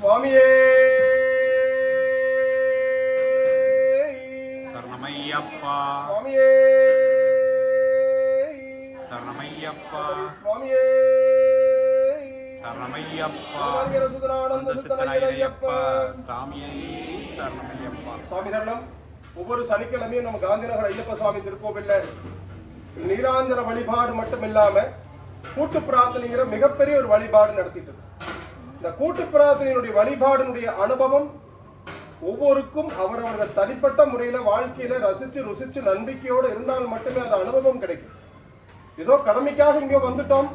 சுவாமியே. சரணமையப்பா. சுவாமியே. சரணமையப்பா. சுவாமியே. சரணமையப்பா. சித்தனையப்பா சுத்தனையப்பா சாமியே சரணமையப்பா. சுவாமி சரணம் ஒவ்வொரு சனிக்கிழமையும் நம்ம காந்திநகர் ஐயப்ப சுவாமி திருக்கோவில்ல நீராஞ்சன வழிபாடு மட்டும் இல்லாம கூட்டு பிரார்த்தனைங்கிற மிகப்பெரிய ஒரு வழிபாடு நடத்திட்டு. இந்த கூட்டு பிரார்த்தனையினுடைய வழிபாடினுடைய அனுபவம் ஒவ்வொருக்கும் அவரவர்கள் தனிப்பட்ட முறையில் வாழ்க்கையில ரசிச்சு ருசிச்சு நம்பிக்கையோடு இருந்தால் மட்டுமே அந்த அனுபவம் கிடைக்கும். ஏதோ கடமைக்காக இங்கே வந்துட்டோம்.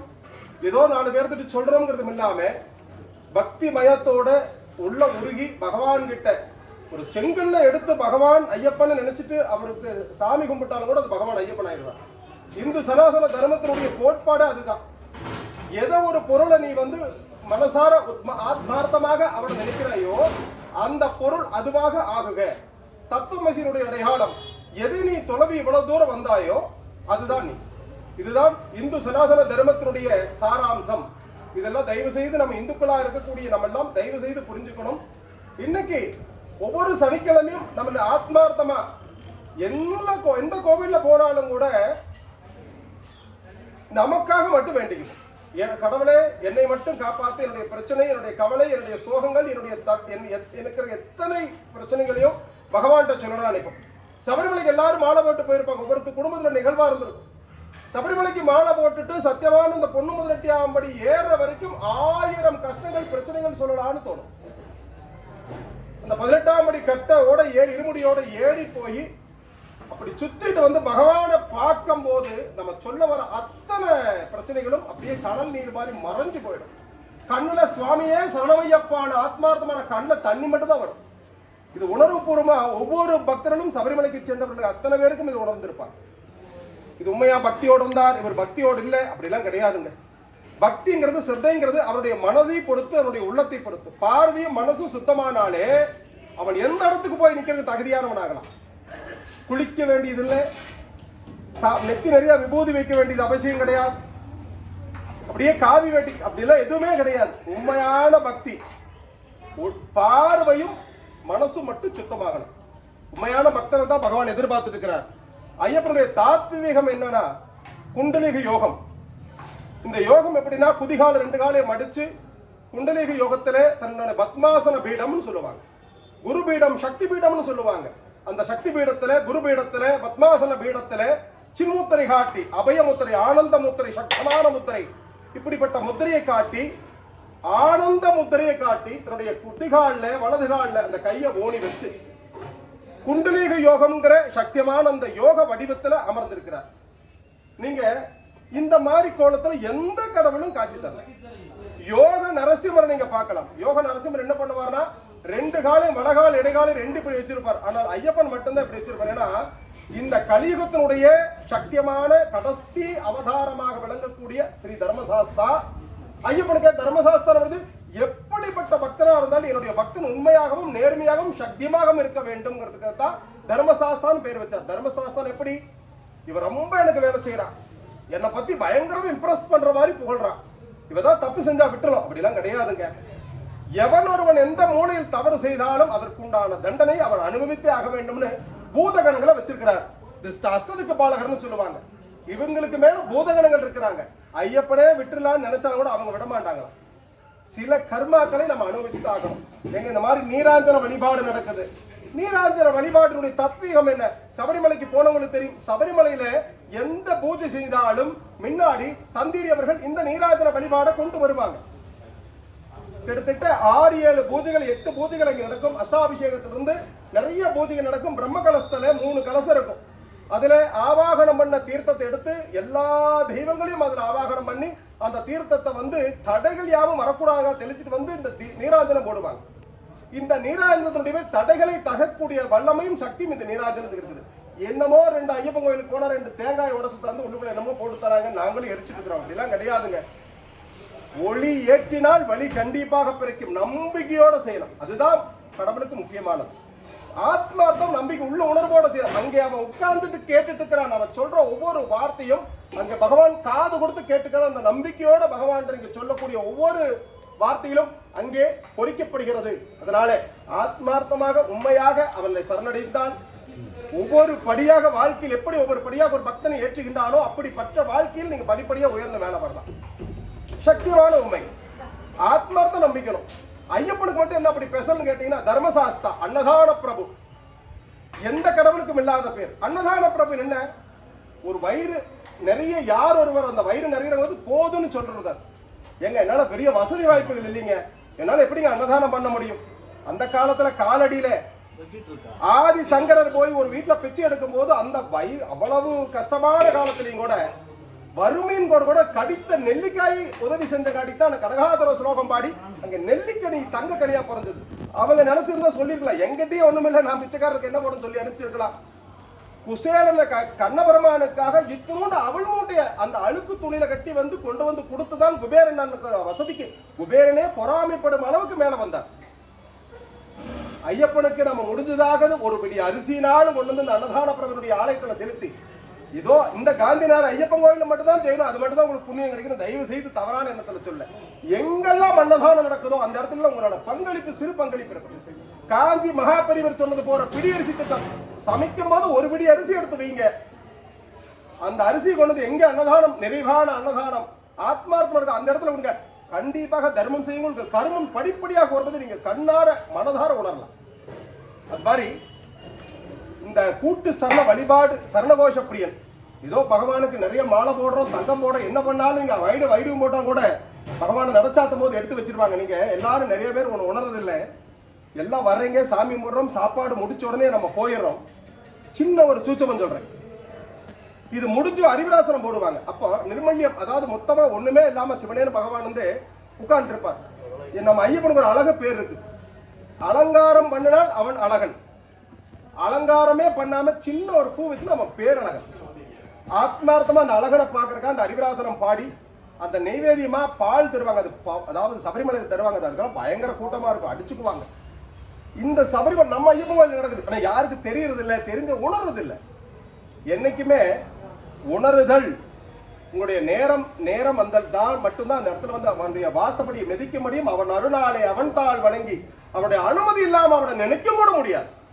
ஏதோ நாலு பேர்த்துட்டு சொல்றோங்கிறதும் இல்லாம பக்தி மயத்தோட உள்ள உருகி பகவான் கிட்ட ஒரு செங்கல்ல எடுத்து பகவான் ஐயப்பன் நினைச்சிட்டு அவருக்கு சாமி கும்பிட்டாலும் கூட அது பகவான் ஐயப்பன் ஆயிடுவார். இந்து சனாதன தர்மத்தினுடைய கோட்பாடு அதுதான். எதை ஒரு பொருளை நீ வந்து மனசார ஆத்மார்த்தமாக அவன் நினைக்கிறாயோ அந்த பொருள் அதுவாக ஆகுக. தத்துவமசியினுடைய அடையாளம் எது நீ தொலைவி இவ்வளவு தூரம் வந்தாயோ அதுதான் நீ. இதுதான் இந்து சனாதன தர்மத்தினுடைய சாராம்சம். இதெல்லாம் தயவு செய்து நம்ம இந்துக்களா இருக்கக்கூடிய நம்ம எல்லாம் தயவு செய்து புரிஞ்சுக்கணும். இன்னைக்கு ஒவ்வொரு சனிக்கிழமையும் நம்ம ஆத்மார்த்தமா எல்லா கோ- எந்த கோவில்ல போனாலும் கூட நமக்காக மட்டும் வேண்டிக்கணும். என் கடவுளே என்னை மட்டும் காப்பாற்ற என்னுடைய பிரச்சனை என்னுடைய கவலை என்னுடைய சோகங்கள் என்னுடைய என்- எத்- எனக்கு இருக்கிற எத்தனை பிரச்சனைகளையும் பகவான்கிட்ட சொல்லணும் நினைப்போம். சபரிமலைக்கு எல்லாரும் மாலை போட்டு போயிருப்பாங்க. ஒவ்வொருத்த குடும்பத்தில் நிகழ்வா இருந்திருக்கும். சபரிமலைக்கு மாலை போட்டுட்டு சத்தியமான இந்த பொண்ணு முதலட்டியாம்படி ஏற வரைக்கும் ஆயிரம் கஷ்டங்கள் பிரச்சனைகள் சொல்லலாம்னு தோணும். அந்த பதினெட்டாம் படி கட்ட ஓட ஏறி இருமுடியோட ஏறி போய் அப்படி சுத்திட்டு வந்து பகவானை பார்க்கும் போது நம்ம சொல்ல வர அத்தனை பிரச்சனைகளும் அப்படியே கடல் நீர் மாதிரி மறைஞ்சு போயிடும். கண்ணுல சுவாமியே சரணமையப்பான ஆத்மார்த்தமான கண்ணுல தண்ணி மட்டும் தான் வரும். இது உணர்வுபூர்வமா ஒவ்வொரு பக்தர்களும் சபரிமலைக்கு சென்றவர்கள் அத்தனை பேருக்கும் இது உணர்ந்திருப்பாங்க. இது உண்மையா பக்தியோடு இருந்தார் இவர் பக்தியோடு இல்லை. அப்படிலாம் கிடையாதுங்க. பக்திங்கிறது சித்தைங்கிறது அவருடைய மனதை பொறுத்து அவருடைய உள்ளத்தை பொறுத்து. பார்வையும் மனசும் சுத்தமானாலே அவன் எந்த இடத்துக்கு போய் நிற்கிறது தகுதியானவன் ஆகலாம் குளிக்க வேண்டியதில்லை. சா- நெத்தி நிறைய விபூதி வைக்க வேண்டியது அவசியம் கிடையாது. அப்படியே காவி வேட்டி அப்படிலாம் எதுவுமே கிடையாது. உண்மையான பக்தி. பார்வையும் மனசும் மட்டும் சுத்தமாகணும். உண்மையான பக்தரை தான் பகவான் எதிர்பார்த்துட்டு இருக்கிறார். ஐயப்பனுடைய தாத்வீகம் என்னன்னா குண்டலிக யோகம். இந்த யோகம் எப்படின்னா குதிகால ரெண்டு காலையும் மடிச்சு குண்டலிக யோகத்திலே தன்னுடைய பத்மாசன பீடம்னு சொல்லுவாங்க. குரு பீடம் சக்தி பீடம்னு சொல்லுவாங்க. அந்த சக்தி பீடத்துல குரு பீடத்துல பத்மாசன பீடத்துல சின்முத்திரை காட்டி அபயமுத்திரை ஆனந்த முத்திரை சக்தமான முத்திரை இப்படிப்பட்ட முத்திரையை காட்டி ஆனந்த முத்திரையை காட்டி தன்னுடைய குட்டிகால்ல வலது காலில் அந்த கையை ஓணி வச்சு குண்டலீக யோகம்ங்கிற சக்தியமான அந்த யோக வடிவத்துல அமர்ந்திருக்கிறார். நீங்க இந்த மாதிரி கோலத்துல எந்த கடவுளும் காட்சி தரல. யோக நரசிம்மரை நீங்க பார்க்கலாம். யோக நரசிம்மர் என்ன பண்ணுவார்னா ரெண்டு காலம் வடகால் இடைகாலம் ரெண்டு இப்படி வச்சிருப்பார். ஆனால் ஐயப்பன் மட்டும்தான் இப்படி வச்சிருப்பார். ஏன்னா இந்த கலியுகத்தினுடைய சக்தியமான கடைசி அவதாரமாக விளங்கக்கூடிய ஸ்ரீ தர்மசாஸ்தா ஐயப்பனுக்கு தர்மசாஸ்திரம் வந்து எப்படிப்பட்ட பக்தனாக இருந்தாலும் என்னுடைய பக்தன் உண்மையாகவும் நேர்மையாகவும் சக்தியமாகவும் இருக்க வேண்டும்ங்கிறதுக்காக தான் தர்மசாஸ்தான் பேர் வச்சார். தர்மசாஸ்தான் எப்படி? இவர் ரொம்ப எனக்கு வேலை செய்யறான் என்னை பத்தி பயங்கரமா இம்ப்ரெஸ் பண்ற மாதிரி புகழ்றான் இவதான் தப்பு செஞ்சா விட்டுலாம் அப்படிலாம் கிடையாதுங்க. எவன் ஒருவன் எந்த மூலையில் தவறு செய்தாலும் அதற்குண்டான தண்டனை அவன் அனுபவித்தே ஆக வேண்டும்னு பூதகணங்களை வச்சிருக்கிறார். திஸ்ட அஷ்டதுக்கு பாலகர்னு சொல்லுவாங்க. இவங்களுக்கு மேல பூதகணங்கள் இருக்கிறாங்க. ஐயப்பனே விட்டுலான்னு நினைச்சாலும் கூட அவங்க விட மாட்டாங்களாம். சில கர்மாக்களை நம்ம அனுபவிச்சு ஆகணும். எங்க இந்த மாதிரி நீராஞ்சன வழிபாடு நடக்குது. நீராஞ்சன வழிபாட்டினுடைய தத்வீகம் என்ன? சபரிமலைக்கு போனவங்களுக்கு தெரியும். சபரிமலையில எந்த பூஜை செய்தாலும் முன்னாடி தந்திரி அவர்கள் இந்த நீராஞ்சன வழிபாடை கொண்டு வருவாங்க. கிட்டத்தட்ட ஆறு ஏழு பூஜைகள் எட்டு பூஜைகள் அங்க நடக்கும். அஷ்டாபிஷேகத்திலிருந்து நிறைய பூஜைகள் நடக்கும். பிரம்ம கலசத்தில் மூணு கலசம் இருக்கும். அதில் ஆவாகனம் பண்ண தீர்த்தத்தை எடுத்து எல்லா தெய்வங்களையும் அதில் ஆவாகனம் பண்ணி அந்த தீர்த்தத்தை வந்து தடைகள் யாவும் வரக்கூடாத தெளிச்சிட்டு வந்து இந்த தீ- நீராஜனம் போடுவாங்க. இந்த நீராஜனத்தினுடைய தடைகளை தகக்கூடிய வல்லமையும் சக்தியும் இந்த நீராஜனத்துக்கு இருக்குது. என்னமோ ரெண்டு ஐயப்பன் கோயிலுக்கு போனால் ரெண்டு தேங்காய் உடச்சு தந்து உள்ளுக்குள்ள என்னமோ போட்டு தராங்க நாங்களும் எரிச்சிட்டு இருக்கிறோம். அப்படிலாம் கிடையாதுங்க. ஒளி ஏற்றினால் வழி கண்டிப்பாக பிறக்கும். நம்பிக்கையோட செய்யணும் அதுதான் கடவுளுக்கு முக்கியமானது. ஆத்மார்த்தம் நம்பிக்கை உள்ள உணர்வோட செய்யணும் அங்கே அவன் உட்கார்ந்துட்டு கேட்டுட்டு இருக்கிறான் அவன் சொல்ற ஒவ்வொரு வார்த்தையும் அங்கே பகவான் காது கொடுத்து கேட்டுக்கிறான். அந்த நம்பிக்கையோட பகவான் இங்க சொல்லக்கூடிய ஒவ்வொரு வார்த்தையிலும் அங்கே பொறிக்கப்படுகிறது. அதனாலே ஆத்மார்த்தமாக உண்மையாக அவனை சரணடைந்தான் ஒவ்வொரு படியாக வாழ்க்கையில் எப்படி ஒவ்வொரு படியாக ஒரு பக்தனை ஏற்றுகின்றானோ அப்படிப்பட்ட வாழ்க்கையில் நீங்க படிப்படியாக உயர்ந்த மேல வரலாம். சக்தியான உண்மை. ஆத்மார்த்த நம்பிக்கணும். ஐயப்பனுக்கு மட்டும் என்ன அப்படி பெசல்னு கேட்டீங்கன்னா தர்மசாஸ்தா அன்னதான பிரபு. எந்த கடவுளுக்கும் இல்லாத பேர். அன்னதான பிரபு என்ன? ஒரு வயிறு நிறைய யார் ஒருவர் அந்த வயிறு நிறைய போதும்னு சொல்றது எங்க என்னால பெரிய வசதி வாய்ப்புகள் இல்லைங்க. என்னால எப்படிங்க அன்னதானம் பண்ண முடியும்? அந்த காலத்துல காலடியில ஆதி சங்கரர் போய் ஒரு வீட்டுல பிச்சை எடுக்கும் போது அந்த வயிறு அவ்வளவு கஷ்டமான காலத்திலையும் கூட வறுமையின் கூட கூட கடித்த நெல்லிக்காய் உதவி செஞ்ச காட்டித்தான் அந்த கடகாதர ஸ்லோகம் பாடி அங்க நெல்லிக்கனி தங்க கனியா பிறந்தது. அவங்க நினைச்சிருந்தா சொல்லிருக்கலாம் எங்கிட்டயே ஒண்ணுமில்ல நான் பிச்சைக்காரருக்கு என்ன போடும் சொல்லி அனுப்பிச்சிருக்கலாம். குசேலன க- கண்ணபெருமானுக்காக இத்தனோண்டு அவள் மூட்டைய அந்த அழுக்கு துணியில கட்டி வந்து கொண்டு வந்து கொடுத்துதான் குபேரன் வசதிக்கு. குபேரனே பொறாமைப்படும் அளவுக்கு மேல வந்தார். ஐயப்பனுக்கு நம்ம முடிஞ்சதாக ஒரு பிடி அரிசினாலும் கொண்டு வந்து இந்த அன்னதான பிரபனுடைய ஆலயத்துல செலுத்தி இதோ இந்த காந்திநாத ஐயப்பன் கோயிலில் மட்டும் தான் செய்யணும். அது மட்டும் தான் உங்களுக்கு புண்ணியம் கிடைக்கணும். தயவு செய்து தவறான எண்ணத்துல சொல்ல. எங்கெல்லாம் அன்னதானம் நடக்குதோ அந்த இடத்துல உங்களோட பங்களிப்பு சிறு பங்களிப்பு இருக்கும் காஞ்சி மகாபரிவர் சொன்னது போற பிடி அரிசி திட்டம். சமைக்கும் போது ஒரு பிடி அரிசி எடுத்து வைங்க. அந்த அரிசி கொண்டது எங்க அன்னதானம்? நிறைவான அன்னதானம். ஆத்மார்த்தம் இருக்கு அந்த இடத்துல கொடுங்க. கண்டிப்பாக தர்மம் செய்யுங்கள். கருமம் கர்மம் படிப்படியாக வருவது நீங்க கண்ணார மனதார உணரலாம். அது மாதிரி இந்த கூட்டு சரண வழிபாடு சரணகோஷ பிரியன் இதோ பகவானுக்கு நிறைய மாலை போடுறோம் தங்கம் போடுறோம். என்ன பண்ணாலும் நீங்க வைடு வைடும் போட்டால் கூட பகவானை நடச்சாத்தும் போது எடுத்து வச்சிருவாங்க. நீங்க எல்லாரும் நிறைய பேர் ஒன்று உணர்றதில்லை. எல்லாம் வர்றீங்க சாமி முடுறோம் சாப்பாடு முடிச்ச உடனே நம்ம போயிடுறோம். சின்ன ஒரு சூச்சமம் சொல்றேன். இது முடிஞ்சு அறிவிலாசனம் போடுவாங்க. அப்போ நிர்மல்யம் அதாவது மொத்தமா ஒண்ணுமே இல்லாம சிவனேன்னு பகவான் வந்து உட்கார்ந்து இருப்பார் நம்ம ஐயப்பனுக்கு ஒரு அழகு பேர் இருக்கு. அலங்காரம் பண்ணினால் அவன் அழகன். அலங்காரமே பண்ணாம சின்ன ஒரு பூ வச்சு நம்ம பேரழகன். ஆத்மார்த்தமா அந்த அழகனை பார்க்கறக்கா அந்த அறிவராசனம் பாடி அந்த நெய்வேதியமா பால் தருவாங்க. அது பா- அதாவது சபரிமலையில் தருவாங்க. அதுக்கெல்லாம் பயங்கர கூட்டமா இருக்கும். அடிச்சுக்குவாங்க. இந்த சபரிமலை நம்ம ஐயப்பன் கோயில் நடக்குது. ஆனா யாருக்கு தெரியறது இல்லை தெரிஞ்ச உணர்றது இல்லை என்னைக்குமே உணருதல் உங்களுடைய நேரம் நேரம் வந்தால் தான் மட்டும்தான் அந்த இடத்துல வந்து அவனுடைய வாசப்படியை மிதிக்க முடியும். அவன் அருணாலை அவன் தாள் வணங்கி அவனுடைய அனுமதி இல்லாமல் அவனை நினைக்க கூட முடியாது.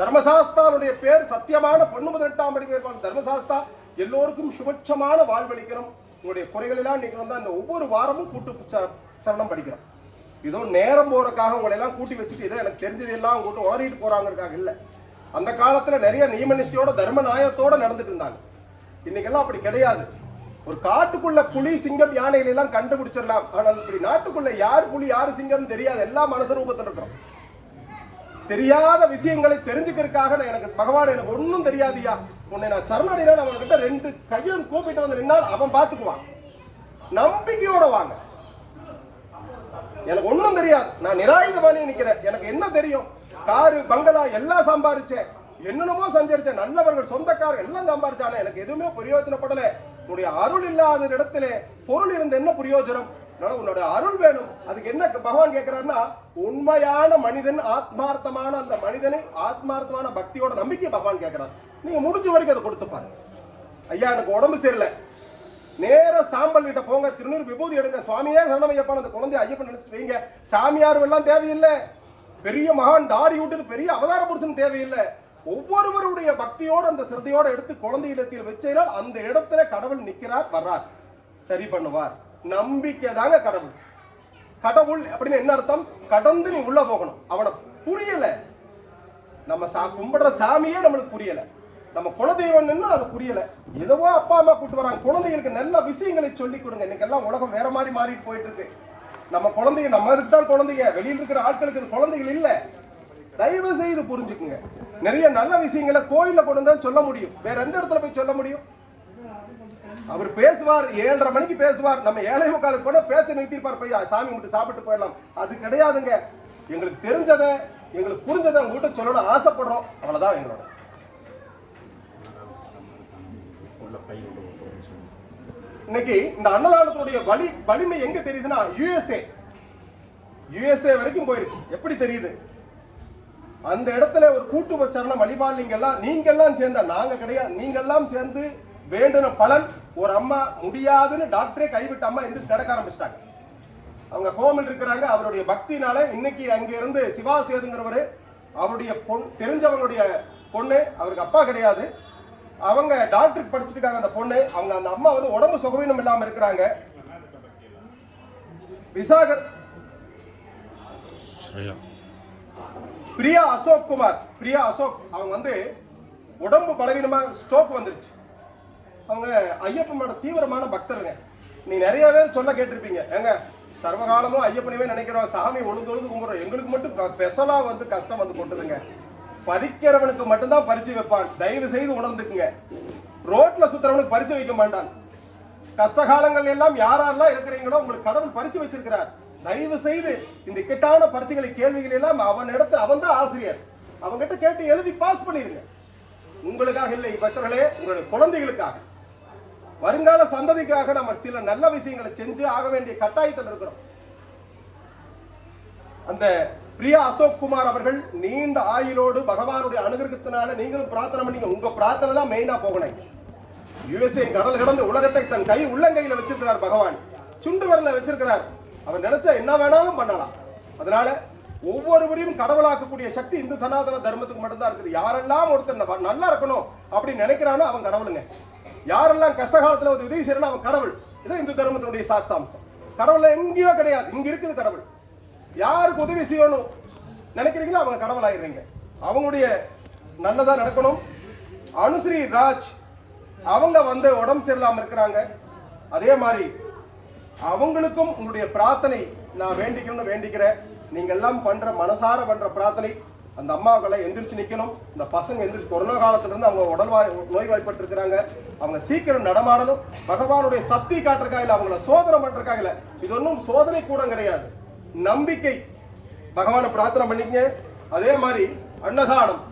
தர்மசாஸ்தாவுடைய பேர் சத்தியமான பொண்ணு பதினெட்டாம் படி பேர் தர்மசாஸ்தா. எல்லோருக்கும் சுபட்சமான வாழ்வளிக்கிறோம். உங்களுடைய குறைகளெல்லாம் நீங்க வந்து அந்த ஒவ்வொரு வாரமும் கூட்டு சரணம் படிக்கிறோம். இதோ நேரம் போறதுக்காக உங்களை எல்லாம் கூட்டி வச்சுட்டு இதை எனக்கு தெரிஞ்சது எல்லாம் கூட்டு ஓடிட்டு போறாங்கிறதுக்காக இல்லை. அந்த காலத்துல நிறைய நியம நிஷ்டையோட தர்ம நாயத்தோட நடந்துட்டு இருந்தாங்க. இன்னைக்கெல்லாம் அப்படி கிடையாது. ஒரு காட்டுக்குள்ள புலி சிங்கம் யானைகளை எல்லாம் கண்டுபிடிச்சிடலாம். ஆனால் இப்படி நாட்டுக்குள்ள யார் புலி யார் சிங்கம் தெரியாது. எல்லாம் மனசு ரூபத்தில் இருக்கிறோம். தெரியாத விஷயங்களை தெரிஞ்சுக்கிறதுக்காக நான் எனக்கு பகவான் எனக்கு ஒன்றும் தெரியாதியா? உன்னை நான் சரணடைகிறேன். அவன்கிட்ட ரெண்டு கையும் கூப்பிட்டு வந்து நின்னால் அவன் பார்த்துக்குவான். நம்பிக்கையோட வாங்க. எனக்கு ஒன்றும் தெரியாது. நான் நிராயுதபாணி நிற்கிறேன். எனக்கு என்ன தெரியும்? காரு பங்களா எல்லாம் சம்பாரிச்சேன் என்னென்னமோ சஞ்சரிச்சேன். நல்லவர்கள் சொந்தக்காரர் எல்லாம் சம்பாரிச்சானே. எனக்கு எதுவுமே பிரயோஜனப்படலை. உன்னுடைய அருள் இல்லாத இடத்துல பொருள் இருந்த என்ன பிரயோஜனம்? அதனால உன்னோட அருள் வேணும். அதுக்கு என்ன பகவான் கேட்கிறாருன்னா உண்மையான மனிதன் ஆத்மார்த்தமான அந்த மனிதனை ஆத்மார்த்தமான பக்தியோட நம்பிக்கை பகவான் கேட்கிறார் நீங்க முடிஞ்ச வரைக்கும் அதை கொடுத்து பாருங்க. ஐயா எனக்கு உடம்பு சரியில்லை. நேர சாம்பல் கிட்ட போங்க திருநூறு விபூதி எடுங்க. சுவாமியே சரணமையப்பா அந்த குழந்தை ஐயப்பன் நினைச்சிட்டு வைங்க. சாமியார் எல்லாம் தேவையில்லை. பெரிய மகான் தாடி விட்டு பெரிய அவதார புருஷன் தேவையில்லை. ஒவ்வொருவருடைய பக்தியோடு அந்த சிரத்தையோட எடுத்து குழந்தை இடத்தில் வச்சினால் அந்த இடத்துல கடவுள் நிற்கிறார் வர்றார். சரி பண்ணுவார். நம்பிக்கை தாங்க கடவுள். கடவுள் அப்படின்னு என்ன அர்த்தம்? கடந்து நீ உள்ள போகணும். அவனை புரியல. நம்ம சா கும்பிடுற சாமியே நம்மளுக்கு புரியல. நம்ம குலதெய்வம்னு அது புரியல. எதுவோ அப்பா அம்மா கூட்டு வராங்க. குழந்தைகளுக்கு நல்ல விஷயங்களை சொல்லி கொடுங்க. இன்னைக்கு எல்லாம் உலகம் வேற மாதிரி மாறிட்டு போயிட்டு இருக்கு. நம்ம குழந்தைங்க நம்ம தான் குழந்தைங்க. வெளியில் இருக்கிற ஆட்களுக்கு இது குழந்தைகள் இல்லை. தயவு செய்து புரிஞ்சுக்குங்க. நிறைய நல்ல விஷயங்களை கோயிலில் கொண்டு தான் சொல்ல முடியும். வேற எந்த இடத்துல போய் சொல்ல முடியும்? அவர் பேசுவார் ஏழரை மணிக்கு பேசுவார். நம்ம ஏழை முக்காலுக்கு கூட பேச நிறுத்திருப்பார் போய் சாமி கும்பிட்டு சாப்பிட்டு போயிடலாம். அது கிடையாதுங்க. எங்களுக்கு தெரிஞ்சதை எங்களுக்கு புரிஞ்சதை உங்ககிட்ட சொல்லணும் ஆசைப்படுறோம். அவ்வளவுதான் எங்களோட. இன்னைக்கு இந்த அன்னதானத்துடைய வலி வலிமை எங்க தெரியுதுன்னா யுஎஸ்ஏ யுஎஸ்ஏ வரைக்கும் போயிருக்கு. எப்படி தெரியுது? அந்த இடத்துல ஒரு கூட்டு சரணம் வழிபாடு நீங்க எல்லாம் நீங்க எல்லாம் சேர்ந்தா நாங்க கிடையாது நீங்க எல்லாம் சேர்ந்து வேண்டின பலன் ஒரு அம்மா முடியாதுன்னு டாக்டரே கைவிட்ட அம்மா எந்திரிச்சு நடக்க ஆரம்பிச்சிட்டாங்க. அவங்க ஹோமில் இருக்கிறாங்க அவருடைய பக்தினால இன்னைக்கு அங்க இருந்து சிவா சேதுங்கிறவரு அவருடைய பொன் தெரிஞ்சவங்களுடைய பொண்ணு அவருக்கு அப்பா கிடையாது. அவங்க டாக்டருக்கு படிச்சுட்டு இருக்காங்க அந்த பொண்ணு அவங்க அந்த அம்மா வந்து உடம்பு சுகவீனம் இல்லாம இருக்கிறாங்க. விசாகர் பிரியா அசோக் குமார் பிரியா அசோக் அவங்க வந்து உடம்பு பலவீனமா ஸ்ட்ரோக் வந்துருச்சு. அவங்க ஐயப்பனோட தீவிரமான பக்தருங்க. நீ நிறைய பேர் சொல்ல கேட்டிருப்பீங்க. ஏங்க சர்வகாலமும் ஐயப்பனவே நினைக்கிறோம். சாமி ஒழுங்கு ஒழுங்கு கும்பிடுறோம். எங்களுக்கு மட்டும் ஸ்பெஷலா வந்து கஷ்டம் வந்து கொட்டுதுங்க. பறிக்கிறவனுக்கு மட்டும்தான் பறிச்சு வைப்பான். தயவு செய்து உணர்ந்துக்குங்க. ரோட்ல சுத்துறவனுக்கு பறிச்சு வைக்க மாட்டான். கஷ்ட காலங்கள் எல்லாம் யாரெல்லாம் இருக்கிறீங்களோ உங்களுக்கு கடவுள் பறிச்சு வச்சிருக்கிறார். தயவு செய்து இந்த இக்கட்டான பரிச்சுகளை கேள்விகள் எல்லாம் அவன் இடத்துல அவன் தான் ஆசிரியர். அவன்கிட்ட கேட்டு எழுதி பாஸ் பண்ணிடுங்க. உங்களுக்காக இல்லை பக்தர்களே உங்களுடைய குழந்தைகளுக்காக. வருங்கால சந்ததிக்காக நம்ம சில நல்ல விஷயங்களை செஞ்சு ஆக வேண்டிய கட்டாயத்தில் இருக்கிறோம். அந்த பிரியா அசோக் குமார் அவர்கள் நீண்ட ஆயுளோடு பகவானுடைய அனுகிரகத்தினால நீங்களும் பிரார்த்தனை பண்ணீங்க. உங்க பிரார்த்தனை தான் மெயினா போகணும் யுஎஸ்ஏ கடல் கடந்து உலகத்தை தன் கை உள்ளங்கையில வச்சிருக்கிறார் பகவான். சுண்டு வரல வச்சிருக்கிறார். அவன் நினைச்சா என்ன வேணாலும் பண்ணலாம். அதனால ஒவ்வொருவரையும் கடவுளாக்கக்கூடிய சக்தி இந்து சனாதன தர்மத்துக்கு மட்டும்தான் இருக்குது. யாரெல்லாம் ஒருத்தர் நல்லா இருக்கணும் அப்படின்னு நினைக்கிறானோ அவன் கடவுளுங்க. யாரெல்லாம் கஷ்ட காலத்தில் ஒரு உதவி செய்யணும் அவன் கடவுள். இது இந்து தர்மத்தினுடைய சாத்தாம்சம் கடவுள் எங்கேயோ கிடையாது. இங்க இருக்குது கடவுள். யாருக்கு உதவி செய்யணும் நினைக்கிறீங்களோ அவங்க கடவுள் ஆயிடுறீங்க அவங்களுடைய நல்லதா நடக்கணும். அனுஸ்ரீ ராஜ் அவங்க வந்து உடம்பு சரியில்லாம இருக்கிறாங்க. அதே மாதிரி அவங்களுக்கும் உங்களுடைய பிரார்த்தனை நான் வேண்டிக்கணும்னு வேண்டிக்கிறேன். நீங்க எல்லாம் பண்ற மனசார பண்ற பிரார்த்தனை. அந்த அம்மாக்களை எந்திரிச்சு நிக்கணும். இந்த பசங்க எந்திரிச்சு கொரோனா காலத்துல இருந்து அவங்க உடல்வாய் நோய்வாய்ப்பட்டு இருக்கிறாங்க அவங்க சீக்கிரம் நடமாடணும். பகவானுடைய சக்தி காட்டுறக்காக இல்லை அவங்கள சோதனை பண்ணுறக்காக இல்லை. இது ஒன்றும் சோதனை கூட கிடையாது. நம்பிக்கை. பகவானை பிரார்த்தனை பண்ணிக்கங்க. அதே மாதிரி அன்னதானம்.